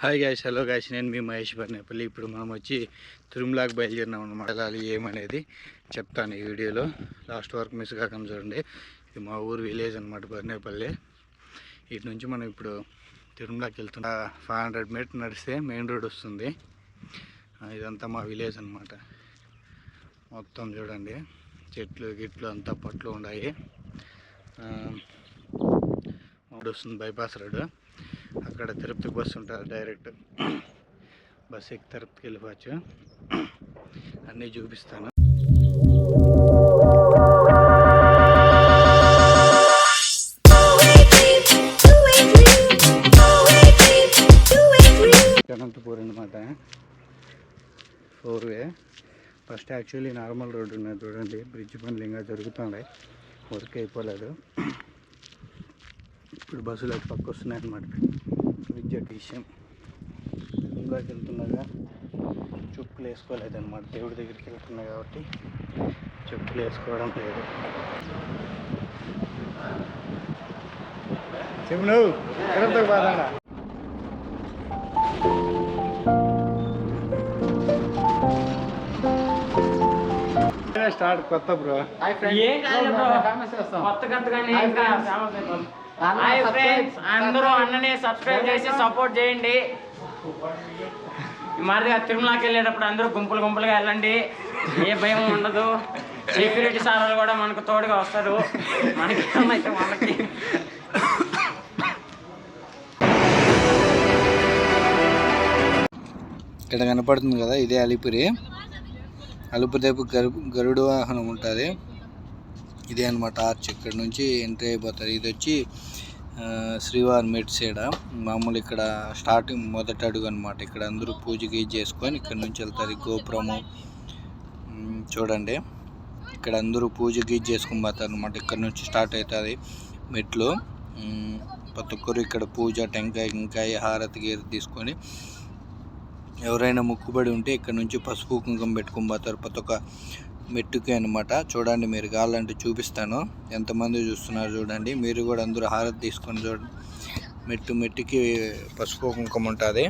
Hi guys hello guys నేను మీ మహేష్ బర్నేపల్లి. ఇప్పుడు మనం వచ్చి తిరుమలకి బయలుదేరినాం అనమాట వెళ్ళాలి ఏమనేది చెప్తాను ఈ వీడియోలో. లాస్ట్ వరకు మిస్ కాకుండా చూడండి. ఇది మా ఊరు విలేజ్ అనమాట బర్నేపల్లి. ఇటు నుంచి మనం ఇప్పుడు తిరుమలకి వెళ్తున్నా. ఫైవ్ హండ్రెడ్ మీటర్ నడిస్తే మెయిన్ రోడ్ వస్తుంది. ఇదంతా మా విలేజ్ అనమాట మొత్తం చూడండి. చెట్లు గిట్లు అంతా పట్లు ఉన్నాయి. వస్తుంది బైపాస్ రోడ్. అక్కడ తిరుపతికి బస్సు ఉంటుంది డైరెక్ట్. బస్సు ఎక్కి తిరుపతికి వెళ్ళిపోవచ్చు. అన్నీ చూపిస్తాను. అనంతపూర్ అనమాట four way. First actually normal road ఉన్నది చూడండి. బ్రిడ్జ్ పనులు ఇంకా జరుగుతున్నాయి. వర్క్ అయిపోలేదు. ఇప్పుడు బస్సులు అటు పక్క వస్తున్నాయి అనమాట బ్రిడ్జ్ అటు విషయం. ఇంకోకి వెళ్తున్నాగా చెప్పులు వేసుకోలేదు అనమాట దేవుడి దగ్గరికి వెళ్తున్నా కాబట్టి చెప్పులు వేసుకోవడం లేదు. బాధ? స్టార్ట్ కొత్త బ్రో. ఏం కాదు బ్రో. కొత్త కొత్తగానే ఇంకా ఫేమస్ అయిపోతుంది హాయ్ ఫ్రెండ్స్ అందరూ అన్నని సబ్స్క్రైబ్ చేసి సపోర్ట్ చేయండి. మాదిరిగా తిరుమలకి వెళ్ళేటప్పుడు అందరూ గుంపులు గుంపులుగా వెళ్ళండి. ఏ భయం ఉండదు. సెక్యూరిటీ సార్లు కూడా మనకు తోడుగా వస్తారు. మనకి వాళ్ళకి. ఇక్కడ కనపడుతుంది కదా ఇదే అలిపిరి. అలుపు వైపు గరు గరుడు వాహనం ఉంటుంది. ఇదే అనమాట ఆర్చ్ ఇక్కడ నుంచి ఎంట్రీ అయిపోతారు. ఇది వచ్చి శ్రీవారి మెట్ మామూలు ఇక్కడ స్టార్టింగ్ మొదటి అడుగు అనమాట ఇక్కడ అందరూ పూజ గీజ్ చేసుకొని ఇక్కడ నుంచి వెళ్తారు గోపురము. చూడండి. ఇక్కడ అందరూ పూజ గీజ్ చేసుకొని పోతారు అనమాట ఇక్కడ నుంచి స్టార్ట్ అవుతుంది మెట్లు. ప్రతి ఒక్కరు ఇక్కడ పూజ టెంకాయ ఇంకాయ హారతి గీర తీసుకొని ఎవరైనా ముక్కుబడి ఉంటే ఇక్కడ నుంచి పసుపు కుంకుమ పెట్టుకొని పోతారు. ప్రతి ఒక్క మెట్టుకి అనమాట చూడండి మీరు కావాలంటే చూపిస్తాను. ఎంతమంది చూస్తున్నారు చూడండి. మీరు కూడా అందరూ హారతి తీసుకొని చూడండి మెట్టు మెట్టుకి పసుపు కుంకుమ ఉంటుంది.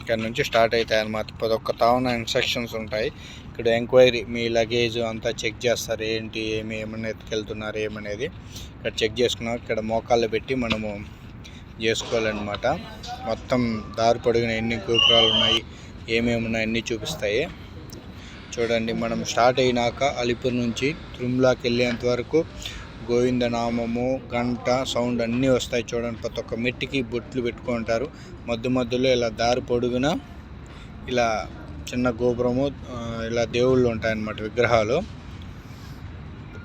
ఇక్కడ నుంచి స్టార్ట్ అవుతాయి అనమాట పదొక్క ఒక్క తావున ఇన్స్ట్రక్షన్స్ ఉంటాయి. ఇక్కడ ఎంక్వైరీ మీ లగేజ్ అంతా చెక్ చేస్తారు. ఏంటి ఏమి ఏమైనా ఎత్తుకెళ్తున్నారు ఏమనేది. ఇక్కడ చెక్ చేసుకున్నాం. ఇక్కడ మోకాళ్ళు పెట్టి మనము చేసుకోవాలన్నమాట. మొత్తం దారి పొడిగిన ఎన్ని గోపురాలు ఉన్నాయి ఏమేమి ఉన్నాయి అన్నీ చూపిస్తాయి. చూడండి మనం స్టార్ట్ అయినాక అలిపూర్ నుంచి తిరుమలకి వెళ్ళేంత వరకు గోవింద నామము గంట సౌండ్ అన్నీ వస్తాయి చూడండి. ప్రతి ఒక్క మెట్టికి బొట్లు పెట్టుకుంటారు మధ్య మధ్యలో ఇలా దారి పొడుగున ఇలా చిన్న గోపురము ఇలా దేవుళ్ళు ఉంటాయన్నమాట విగ్రహాలు.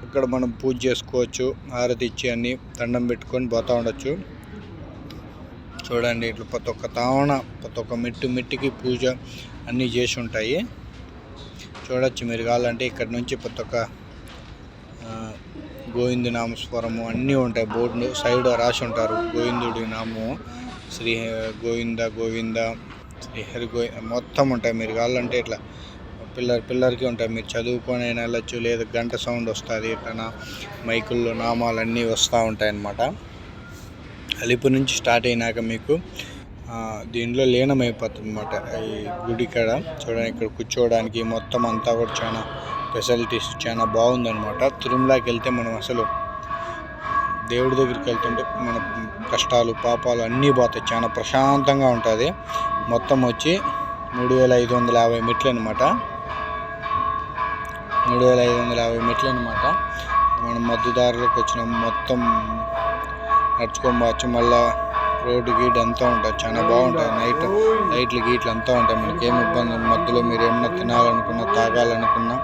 ఇక్కడ మనం పూజ చేసుకోవచ్చు హారతి ఇచ్చి అన్ని దండం పెట్టుకొని పోతూ ఉండొచ్చు. చూడండి ఇట్లా ప్రతి ఒక్క తావణ ప్రతి ఒక్క మెట్టు మెట్టుకి పూజ అన్నీ చేసి ఉంటాయి. చూడొచ్చు మీరు కావాలంటే ఇక్కడ నుంచి ప్రతి ఒక్క గోవిందు నామస్వరము అన్నీ ఉంటాయి. బోర్డు సైడ్ రాసి ఉంటారు. గోవిందుడి నామము శ్రీ గోవింద గోవింద శ్రీ హరి గోవి మొత్తం ఉంటాయి. మీరు కావాలంటే ఇట్లా పిల్లర్ పిల్లర్కి ఉంటాయి. మీరు చదువుకొని అయినా వెళ్ళచ్చు. లేదా గంట సౌండ్ వస్తుంది. ఎట్లా మైకుల్లో నామాలు అన్నీ వస్తూ ఉంటాయి అన్నమాట అలిపు నుంచి స్టార్ట్ అయినాక మీకు దీనిలో లీనమైపోతుంది అనమాట ఈ గుడి కాడ. చూడండి ఇక్కడ కూర్చోవడానికి మొత్తం అంతా కూడా చాలా ఫెసిలిటీస్ చాలా బాగుందన్నమాట. తిరుమలకి వెళ్తే మనం అసలు దేవుడి దగ్గరికి వెళ్తుంటే మన కష్టాలు పాపాలు అన్నీ పోతాయి. చాలా ప్రశాంతంగా ఉంటుంది. మొత్తం వచ్చి మూడు వేల ఐదు వందల యాభై మెట్లు అనమాట మూడు వేల ఐదు వందల యాభై మెట్లు అనమాట మనం మద్దుదారులకు వచ్చిన. మొత్తం నడుచుకోవచ్చు మళ్ళీ రోడ్డు గీట్ అంతా ఉంటుంది చాలా బాగుంటుంది నైట్ లైట్లు గీట్లు అంతా ఉంటాయి. మనకి ఏమి ఇబ్బంది మధ్యలో మీరు ఏమన్నా తినాలనుకున్నా తాగాలనుకున్నా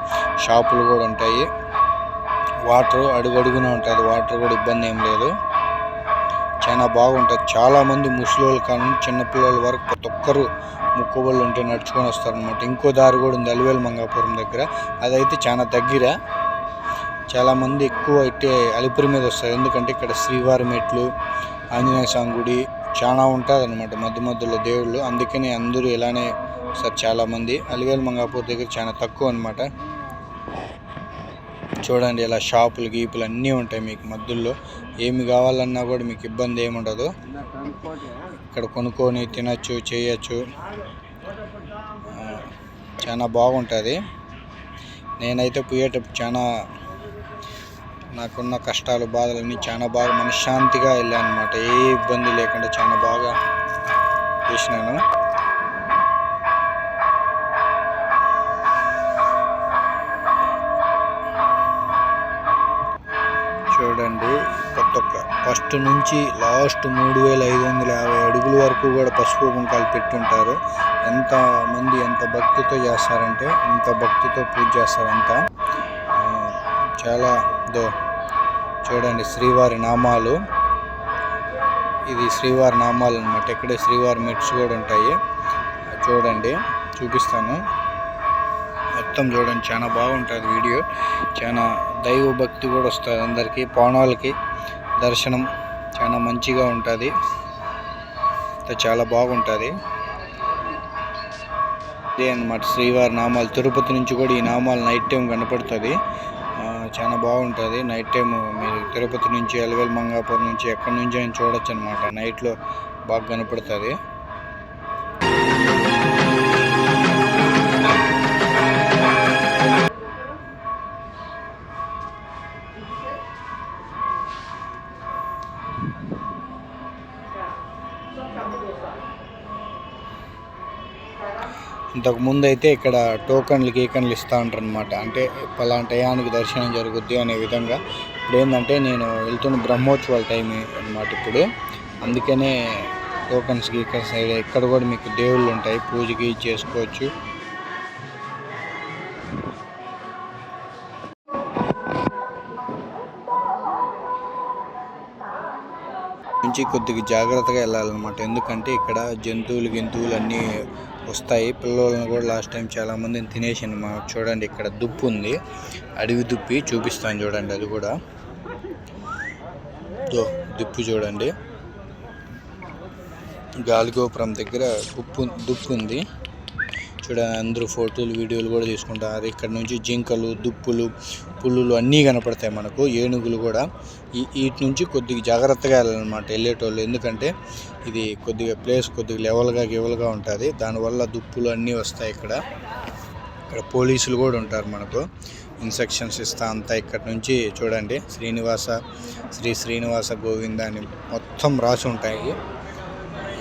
షాపులు కూడా ఉంటాయి. వాటర్ అడుగడుగున ఉంటుంది వాటర్ కూడా ఇబ్బంది ఏం లేదు. చాలా బాగుంటుంది చాలామంది ముసలి కానీ చిన్నపిల్లల వరకు ప్రతి ఒక్కరు ముక్కుబళ్ళు ఉంటే నడుచుకొని వస్తారనమాట ఇంకో దారి కూడా ఉంది. అలివేలు మంగాపురం దగ్గర. అదైతే చాలా దగ్గర. చాలామంది ఎక్కువ అయితే అలిపిరి మీద వస్తారు. ఎందుకంటే ఇక్కడ శ్రీవారి మెట్లు ఆంజనేయ స్వామి గుడి చాలా ఉంటుంది అనమాట మధ్య మధ్యలో దేవుళ్ళు. అందుకని అందరూ ఇలానే వస్తారు చాలామంది. అలివేలు మంగాపూర్ దగ్గర చాలా తక్కువ అనమాట చూడండి ఇలా షాపులు గీపులు అన్నీ ఉంటాయి మీకు మధ్యలో. ఏమి కావాలన్నా కూడా మీకు ఇబ్బంది ఏమి ఉండదు. ఇక్కడ కొనుక్కొని తినచ్చు చేయొచ్చు. చాలా బాగుంటుంది. నేనైతే పోయేటప్పుడు చాలా నాకున్న కష్టాలు బాధలన్నీ చాలా బాగా మనశ్శాంతిగా వెళ్ళాను అనమాట ఏ ఇబ్బంది లేకుండా చాలా బాగా చేసినాను. చూడండి కొత్త ఫస్ట్ నుంచి లాస్ట్ మూడు వేల ఐదు వందల యాభై అడుగుల వరకు కూడా పసుపు కుంకాలు పెట్టుంటారు. ఎంత మంది ఎంత భక్తితో చేస్తారంటే ఇంత భక్తితో పూజ చేస్తారంతా. చాలా ఉందో చూడండి శ్రీవారి నామాలు. ఇది శ్రీవారి నామాలు అనమాట ఇక్కడే శ్రీవారి మెట్స్ కూడా ఉంటాయి. చూడండి చూపిస్తాను. మొత్తం చూడండి చాలా బాగుంటుంది వీడియో. చాలా దైవ భక్తి కూడా వస్తుంది అందరికీ. పానాలకి దర్శనం చాలా మంచిగా ఉంటుంది. చాలా బాగుంటుంది. ఇదే అనమాట శ్రీవారి నామాలు. తిరుపతి నుంచి కూడా ఈ నామాలు నైట్ టైం కనపడుతుంది. చాలా బాగుంటుంది. నైట్ టైం మీరు తిరుపతి నుంచి ఎలవేల్ మంగాపూర్ నుంచి ఎక్కడి నుంచి అయినా చూడొచ్చు అనమాట నైట్లో బాగా కనపడుతుంది. ఇంతకు ముందు అయితే ఇక్కడ టోకన్లు గీకన్లు ఇస్తూ ఉంటారు అనమాట అంటే పలానా టయానికి దర్శనం జరుగుద్ది అనే విధంగా. ఇప్పుడు ఏంటంటే నేను వెళ్తున్న బ్రహ్మోత్సవాల టైం అనమాట ఇప్పుడు. అందుకనే టోకన్స్ గీకన్స్ ఇక్కడ కూడా మీకు దేవుళ్ళు ఉంటాయి. పూజకి చేసుకోవచ్చు. నుంచి కొద్దిగా జాగ్రత్తగా వెళ్ళాలన్నమాట. ఎందుకంటే ఇక్కడ జంతువులు గింతువులు అన్నీ వస్తాయి. పిల్లలను కూడా లాస్ట్ టైం చాలా మందిని తినేసింది మా చూడండి ఇక్కడ దుప్పు ఉంది. అడవి దుప్పి చూపిస్తాను చూడండి అది కూడా. దుప్పు చూడండి. గాలిగోపురం దగ్గర ఉప్పు దుప్పు ఉంది. చూడండి అందరూ ఫోటోలు వీడియోలు కూడా తీసుకుంటారు. ఇక్కడ నుంచి జింకలు దుప్పులు పుల్లులు అన్నీ కనపడతాయి మనకు ఏనుగులు కూడా. ఈ వీటి నుంచి కొద్దిగా జాగ్రత్తగా వెళ్ళాలన్నమాట వెళ్ళేటోళ్ళు. ఎందుకంటే ఇది కొద్దిగా ప్లేస్ కొద్దిగా లెవెల్గా గివెల్గా ఉంటుంది. దానివల్ల దుప్పులు అన్నీ వస్తాయి ఇక్కడ. ఇక్కడ పోలీసులు కూడా ఉంటారు మనకు. ఇన్స్ట్రక్షన్స్ ఇస్తా అంతా ఇక్కడ నుంచి చూడండి. శ్రీనివాస శ్రీ శ్రీనివాస గోవింద అని మొత్తం రాసి ఉంటాయి.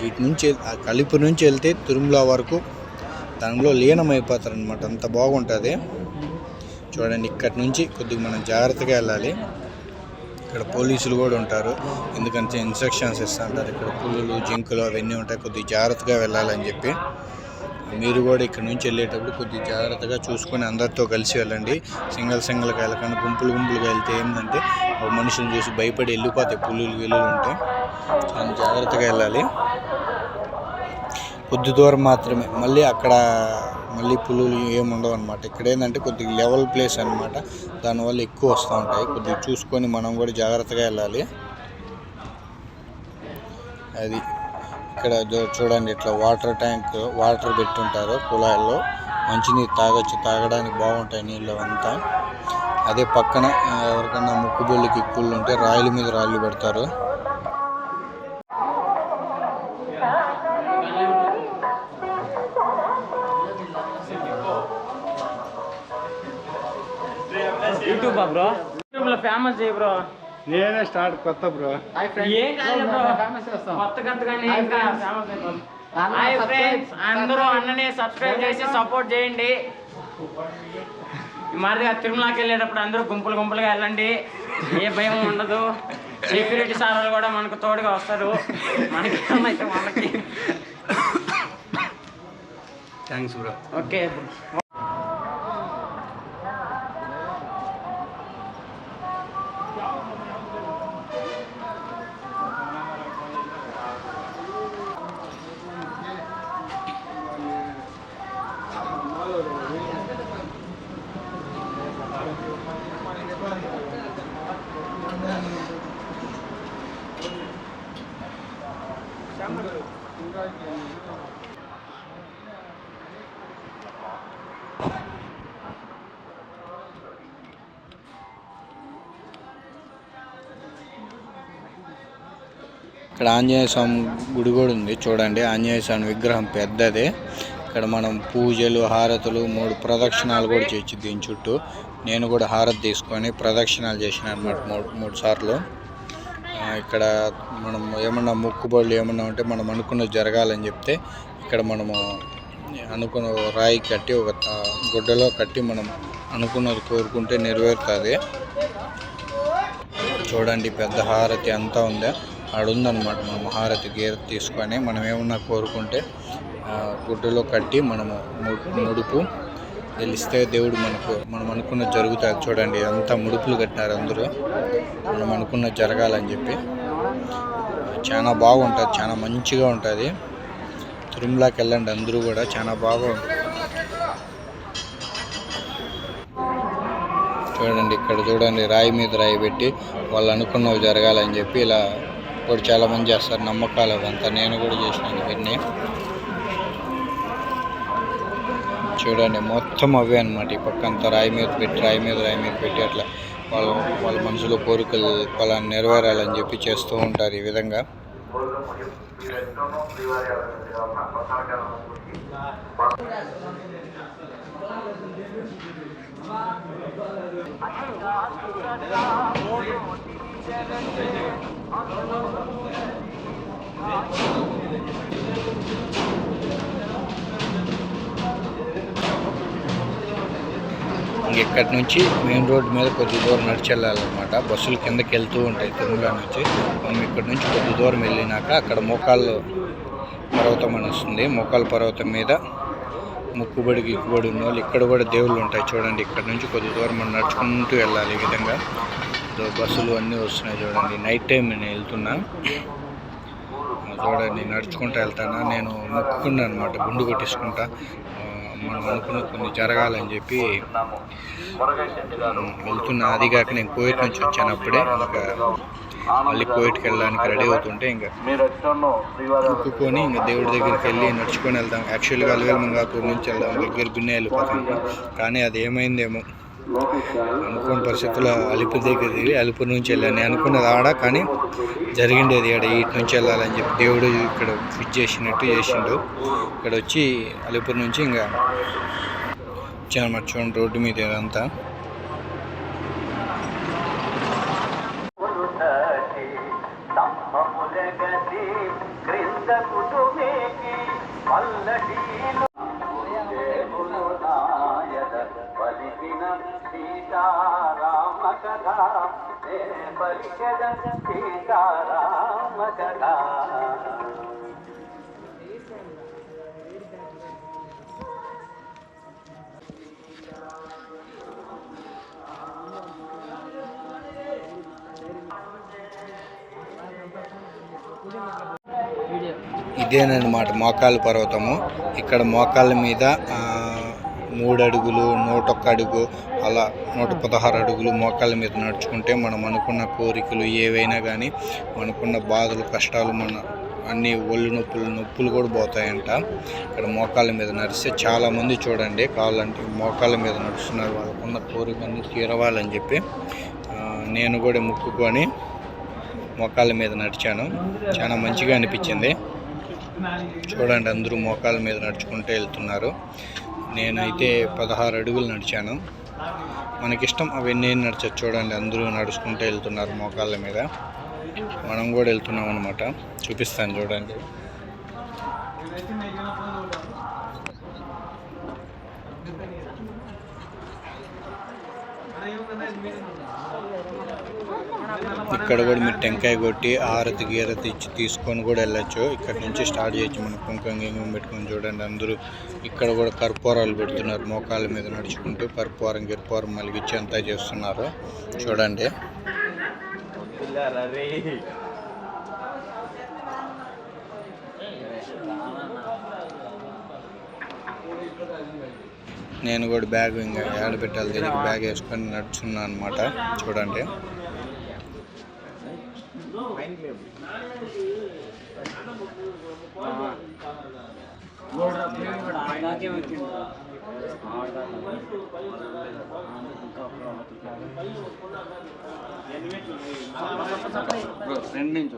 వీటి నుంచి ఆ కలిపి నుంచి వెళ్తే తిరుమల వరకు దానిలో లీనమైపోతారు అనమాట అంత బాగుంటుంది. చూడండి ఇక్కడి నుంచి కొద్దిగా మనం జాగ్రత్తగా వెళ్ళాలి. ఇక్కడ పోలీసులు కూడా ఉంటారు. ఎందుకంటే ఇన్స్ట్రక్షన్స్ ఇస్తుంటారు. ఇక్కడ పులులు జింకలు అవన్నీ ఉంటాయి. కొద్దిగా జాగ్రత్తగా వెళ్ళాలని చెప్పి. మీరు కూడా ఇక్కడ నుంచి వెళ్ళేటప్పుడు కొద్దిగా జాగ్రత్తగా చూసుకొని అందరితో కలిసి వెళ్ళండి. సింగల్ సింగిల్గా వెళ్ళకుండా గుంపులు గుంపులుగా వెళ్తే ఏంటంటే ఒక మనుషులు చూసి భయపడి వెళ్ళిపోతాయి పులులు వెల్లులు ఉంటాయి చాలా జాగ్రత్తగా వెళ్ళాలి. కొద్ది దూరం మాత్రమే. మళ్ళీ అక్కడ మళ్ళీ పులులు ఏముండవు అనమాట ఇక్కడ ఏంటంటే కొద్దిగా లెవెల్ ప్లేస్ అనమాట దానివల్ల ఎక్కువ వస్తూ ఉంటాయి. కొద్దిగా చూసుకొని మనం కూడా జాగ్రత్తగా వెళ్ళాలి. అది ఇక్కడ చూడండి ఇట్లా వాటర్ ట్యాంక్ వాటర్ పెట్టుంటారు కుళాయిల్లో. మంచినీరు తాగొచ్చు. తాగడానికి బాగుంటాయి నీళ్ళు అంతా. అదే పక్కన ఆ, ఎవరికన్నా ముక్కుబొళ్ళకి కుళ్ళు ఉంటే రాయిల మీద రాళ్ళు పెడతారు. ఫేమస్ చేయి బ్రో? నేనే స్టార్ట్ కొత్త బ్రో. ఏం కాదు బ్రో. కొత్త కొత్తగానే ఇంకా ఫేమస్ అయిపోతుంది హాయ్ ఫ్రెండ్స్ అందరూ అన్నని సబ్స్క్రైబ్ చేసి సపోర్ట్ చేయండి. ఈ మాదిరిగా తిరుమలకి వెళ్ళేటప్పుడు అందరూ గుంపులు గుంపులుగా వెళ్ళండి. ఏ భయం ఉండదు. సెక్యూరిటీ సార్లు కూడా మనకు తోడుగా వస్తారు. మనకి ఏమైతే వాళ్ళకి. Thanks bro okay. ఇక్కడ ఆంజనేయ స్వామి గుడి కూడా ఉంది చూడండి. ఆంజనేయ స్వామి విగ్రహం పెద్దదే. ఇక్కడ మనం పూజలు హారతులు మూడు ప్రదక్షిణాలు కూడా చేయొచ్చు దీని చుట్టూ. నేను కూడా హారతి తీసుకొని ప్రదక్షిణాలు చేసిన అనమాట మూడు మూడు సార్లు. ఇక్కడ మనం ఏమన్నా మొక్కుబడులు ఏమన్నా ఉంటే మనం అనుకున్నది జరగాలని చెప్తే ఇక్కడ మనము అనుకున్న రాయి కట్టి ఒక గుడ్డలో కట్టి మనం అనుకున్నది కోరుకుంటే నెరవేరుతుంది. చూడండి పెద్ద హారతి అంతా ఉందా. ఆడుందనమాట ఉందన్నమాట మనం గేర్ తీసుకొని మనం ఏమన్నా కోరుకుంటే గుడ్డలో కట్టి మనము ముడుపు తెలిస్తే దేవుడు మనకు మనం అనుకున్న జరుగుతుంది చూడండి అంతా ముడుపులు కట్టినారు అందరూ. మనం అనుకున్న జరగాలని చెప్పి. చాలా బాగుంటుంది చాలా మంచిగా ఉంటుంది. తిరుమలకి వెళ్ళండి అందరూ కూడా చాలా బాగా చూడండి ఇక్కడ చూడండి రాయి మీద రాయి పెట్టి వాళ్ళు అనుకున్నవి జరగాలని చెప్పి ఇలా కూడా చాలామంది చేస్తారు నమ్మకాలు అవంతా నేను కూడా చేసినాను ఇవన్నీ. చూడండి మొత్తం అవే అనమాట ఈ పక్క అంతా రాయి మీద పెట్టి రాయి మీద రాయి మీద పెట్టి అట్లా వాళ్ళ వాళ్ళ మనసులో కోరికలు వాళ్ళ నెరవేరాలని చెప్పి చేస్తూ ఉంటారు ఈ విధంగా. ఇక్కడి నుంచి మెయిన్ రోడ్ మీద కొద్ది దూరం నడిచి వెళ్ళాలన్నమాట బస్సులు కిందకి వెళ్తూ ఉంటాయి తిరుమల నుంచి. మనం ఇక్కడి నుంచి కొద్ది దూరం వెళ్ళినాక అక్కడ మోకాళ్ళు పర్వతం అని వస్తుంది. మోకాళ్ళ పర్వతం మీద ముక్కుబడి గిక్కుబడి ఉన్న వాళ్ళు ఇక్కడ కూడా దేవుళ్ళు ఉంటాయి. చూడండి ఇక్కడ నుంచి కొద్ది దూరం మనం నడుచుకుంటూ వెళ్ళాలి ఈ విధంగా. బస్సులు అన్నీ వస్తున్నాయి చూడండి. నైట్ టైం నేను వెళ్తున్నా. చూడండి నడుచుకుంటూ వెళ్తానా? నేను మొక్కుకున్నాను అనమాట గుండు కొట్టించుకుంటా మనం అనుకున్న కొన్ని జరగాలని చెప్పి వెళ్తున్నా. అది కాక నేను కోవిడ్ నుంచి వచ్చాను అప్పుడే. ఇంకా మళ్ళీ కోవిడ్కి వెళ్ళడానికి రెడీ అవుతుంటే ఇంకా మొక్కుకొని ఇంకా దేవుడి దగ్గరికి వెళ్ళి నడుచుకొని వెళ్తాం యాక్చువల్గా అలవేలు మంగాపూర్ నుంచి వెళ్దాం దగ్గర బిన్నే వెళ్ళిపోతాం కానీ అది ఏమైందేమో. అనుకున్న పరిస్థితుల అలిపిరి దగ్గర దిగి అలిపిరి నుంచి వెళ్ళాను. నేను అనుకున్నది ఆడ కానీ జరిగిండేది ఆడ ఇటు నుంచి వెళ్ళాలని చెప్పి దేవుడు ఇక్కడ ఫిట్ చేసినట్టు చేసిండు. ఇక్కడ వచ్చి అలిపూర్ నుంచి ఇంకా వచ్చాను చూడండి రోడ్డు మీద ఇదంతా. ఇదేనమాట మోకాళ్ళ పర్వతము. ఇక్కడ మోకాళ్ళ మీద మూడు అడుగులు నూట ఒక్క అడుగు అలా నూట పదహారు అడుగులు మోకాళ్ళ మీద నడుచుకుంటే మనం అనుకున్న కోరికలు ఏవైనా కానీ మనకున్న బాధలు కష్టాలు మన అన్ని ఒళ్ళు నొప్పులు నొప్పులు కూడా పోతాయంట. ఇక్కడ మోకాళ్ళ మీద నడిస్తే చాలామంది చూడండి కావాలంటే మోకాళ్ళ మీద నడుస్తున్నారు. వాళ్ళకున్న కోరికన్ని తీరవాలని చెప్పి నేను కూడా ముక్కుకొని మోకాళ్ళ మీద నడిచాను. చాలా మంచిగా అనిపించింది. చూడండి అందరూ మోకాళ్ళ మీద నడుచుకుంటూ వెళ్తున్నారు. నేనైతే పదహారు అడుగులు నడిచాను. మనకిష్టం అవన్నీ నడిచచ్చు చూడండి. అందరూ నడుచుకుంటూ వెళ్తున్నారు మోకాళ్ళ మీద. మనం కూడా వెళ్తున్నాం అనమాట చూపిస్తాను చూడండి. ఇక్కడ కూడా మీరు టెంకాయ కొట్టి ఆరతి గీరతి ఇచ్చి తీసుకొని కూడా వెళ్ళచ్చు. ఇక్కడ నుంచి స్టార్ట్ చేయొచ్చు. మనం కుంకుమ గింగం పెట్టుకొని చూడండి అందరూ. ఇక్కడ కూడా కర్పూరాలు పెడుతున్నారు. మోకాళ్ళ మీద నడుచుకుంటూ కర్పూరం గిర్పూరం మలిగిచ్చి అంతా చేస్తున్నారు. చూడండి. నేను కూడా బ్యాగ్ ఇంకా ఏడ పెట్టాలి బ్యాగ్ వేసుకొని నడుచున్నాను అనమాట చూడండి. రెండు నుంచి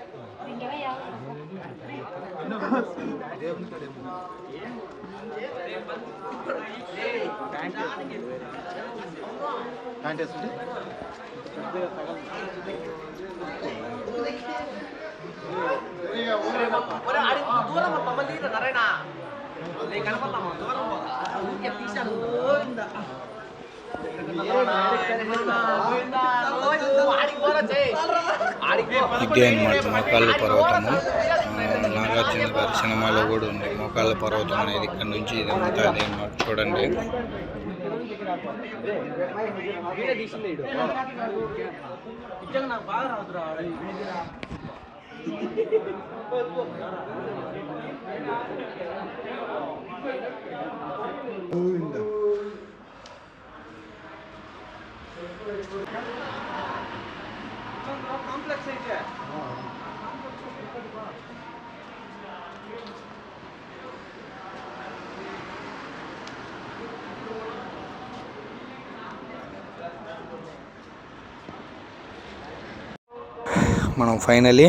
చూడండివా ఇదే అనమాట మోకాళ్ళ పర్వతము ఆ, నాగార్జున గారి సినిమాలో కూడా ఉంది. మోకాళ్ళ పర్వతం అనేది ఇక్కడ నుంచి ఇది అంతా అదే అనమాట చూడండి మనం ఫైనలీ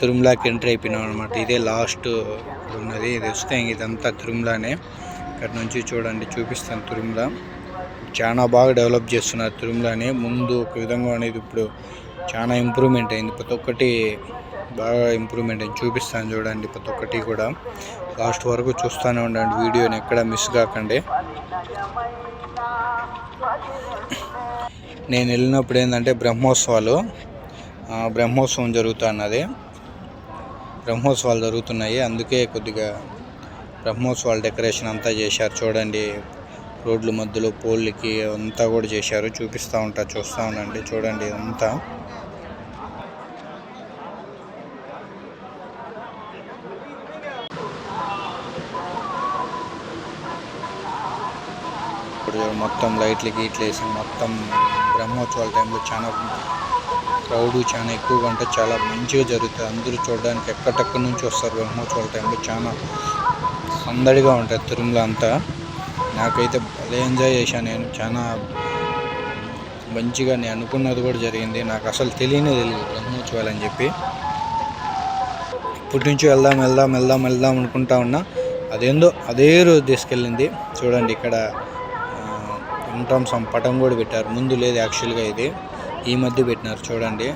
తిరుమలకి ఎంట్రీ అయిపోయినాం అనమాట ఇదే లాస్ట్ ఉన్నది. ఇది వస్తే ఇదంతా తిరుమలనే. ఇక్కడ నుంచి చూడండి చూపిస్తాను తిరుమల. చాలా బాగా డెవలప్ చేస్తున్నారు తిరుమలని. ముందు ఒక విధంగా అనేది ఇప్పుడు చాలా ఇంప్రూవ్మెంట్ అయింది. ప్రతి ఒక్కటి బాగా ఇంప్రూవ్మెంట్ అయింది. చూపిస్తాను చూడండి ప్రతి ఒక్కటి కూడా. లాస్ట్ వరకు చూస్తూనే ఉండండి. వీడియోని ఎక్కడ మిస్ కాకండి. నేను వెళ్ళినప్పుడు ఏంటంటే బ్రహ్మోత్సవాలు. బ్రహ్మోత్సవం జరుగుతున్నది. బ్రహ్మోత్సవాలు జరుగుతున్నాయి. అందుకే కొద్దిగా బ్రహ్మోత్సవాల డెకరేషన్ అంతా చేశారు. చూడండి రోడ్ల మధ్యలో పోల్కి అంతా కూడా చేశారు. చూపిస్తూ ఉంటా చూస్తూ ఉండండి. చూడండి అంతా ఇప్పుడు మొత్తం లైట్లు గీట్లు వేసి మొత్తం బ్రహ్మోత్సవాల టైంలో చాలా క్రౌడ్ చాలా ఎక్కువగా ఉంటే చాలా మంచిగా జరుగుతుంది. అందరూ చూడడానికి ఎక్కడెక్కడి నుంచి వస్తారు బ్రహ్మోత్సవాల టైంలో చాలా సందడిగా ఉంటుంది తిరుమల అంతా. నాకైతే భలే ఎంజాయ్ చేశాను నేను. చాలా మంచిగా నేను అనుకున్నది కూడా జరిగింది. నాకు అసలు తెలియనే తెలియదు బ్రహ్మోత్సవాలు అని చెప్పి. ఇప్పటి నుంచి వెళ్దాం వెళ్దాం వెళ్దాం వెళ్దాం అనుకుంటా ఉన్నా. అదేందో అదే రోజు తీసుకెళ్ళింది. చూడండి ఇక్కడ వెంకటరామ పటం కూడా పెట్టారు. ముందు లేదు యాక్చువల్గా ఇది. ఈ మధ్య పెట్టినారు చూడండి.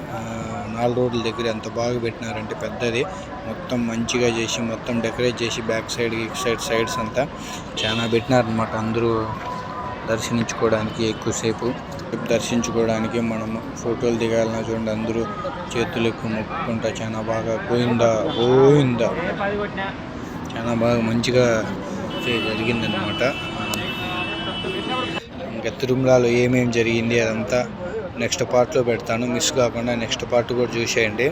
నాలుగు రోడ్ల దగ్గర ఎంత బాగా పెట్టినారంటే పెద్దది. మొత్తం మంచిగా చేసి మొత్తం డెకరేట్ చేసి బ్యాక్ సైడ్ ఈ సైడ్ సైడ్స్ అంతా చాలా పెట్టినారనమాట అందరూ దర్శించుకోవడానికి ఎక్కువసేపు. దర్శించుకోవడానికి మనం ఫోటోలు దిగాలన్నా చూడండి అందరూ చేతులు ఎక్కువ మొక్కుకుంటా చాలా బాగా పోయిందా పోయిందా. చాలా బాగా మంచిగా జరిగిందనమాట ఇంకా తిరుమలలో ఏమేమి జరిగింది అదంతా నెక్స్ట్ పార్ట్లో పెడతాను. మిస్ కాకుండా నెక్స్ట్ పార్ట్ కూడా చూసేయండి.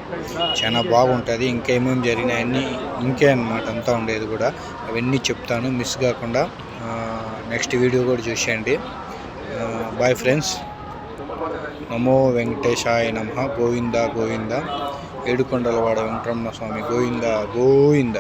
చాలా బాగుంటుంది. ఇంకేమేమి జరిగినాయన్నీ ఇంకే అనమాట అంతా ఉండేది కూడా. అవన్నీ చెప్తాను. మిస్ కాకుండా నెక్స్ట్ వీడియో కూడా చూసేయండి. బాయ్ ఫ్రెండ్స్ నమో వెంకటేశాయ నమ. గోవింద గోవింద. ఏడుకొండలవాడ వెంకటరమణ స్వామి. గోవింద గోవింద.